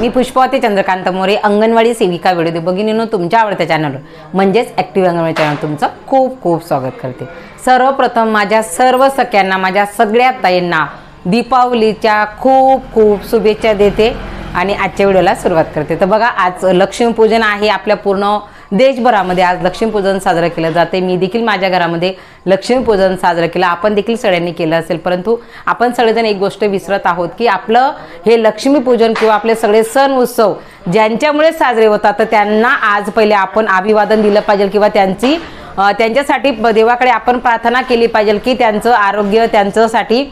मी पुष्पावती चंद्रकांत मोरे अंगणवाडी सेविका व्हिडिओ भगिनीनो तुमच्या आवडत्या चॅनलवर म्हणजेच ॲक्टिव्ह अंगणवाडी चॅनल तुमचं खूप खूप स्वागत करते. सर्वप्रथम माझ्या सर्व सख्यांना माझ्या सगळ्या ताईंना दीपावलीच्या खूप खूप शुभेच्छा देते आणि आजच्या व्हिडिओला सुरुवात करते. तर बघा आज लक्ष्मीपूजन आहे आपल्या पूर्ण देशभरामध्ये आज लक्ष्मीपूजन साजरं केलं जाते. मी देखील माझ्या घरामध्ये लक्ष्मीपूजन साजरं केलं. आपण देखील सगळ्यांनी केलं असेल परंतु आपण सगळेजण एक गोष्ट विसरत आहोत की आपलं हे लक्ष्मीपूजन किंवा आपले सगळे सण उत्सव ज्यांच्यामुळे साजरे होतात तर त्यांना आज पहिले आपण अभिवादन दिलं पाहिजे किंवा त्यांची त्यांच्यासाठी देवाकडे आपण प्रार्थना केली पाहिजे की त्यांचं आरोग्य त्यांच्यासाठी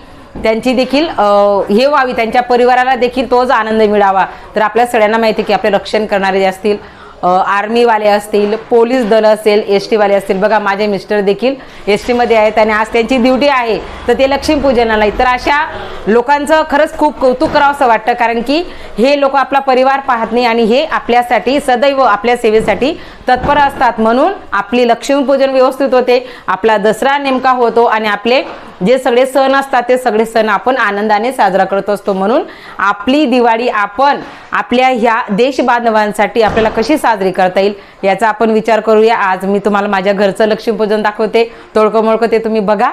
त्यांची देखील हे व्हावी. त्यांच्या परिवाराला देखील तोच आनंद मिळावा. तर आपल्या सगळ्यांना माहिती आहे की आपले रक्षण करणारे जे असतील आर्मीवाले असतील पोलीस दल असेल एस टीवाले असतील. बघा माझे मिस्टर देखील एस टीमध्ये आहेत आणि आज त्यांची ड्युटी आहे. तर ते लक्ष्मीपूजनाला तर अशा लोकांचं खरंच खूप कौतुक करावं असं वाटतं कारण की हे लोक आपला परिवार पाहत नाही आणि हे आपल्यासाठी सदैव आपल्या सेवेसाठी तत्पर असतात. म्हणून आपली लक्ष्मीपूजन व्यवस्थित होते. आपला दसरा नेमका होतो आणि आपले जे सगळे सण असतात ते सगळे सण आपण आनंदाने साजरा करत असतो. म्हणून आपली दिवाळी आपण आपल्या ह्या देशबांधवांसाठी आपल्याला कशी साजरी करता येईल याचा आपण विचार करूया. आज मी तुम्हाला माझ्या घरचं लक्ष्मीपूजन दाखवते. तोडकं मोडकं ते तुम्ही बघा.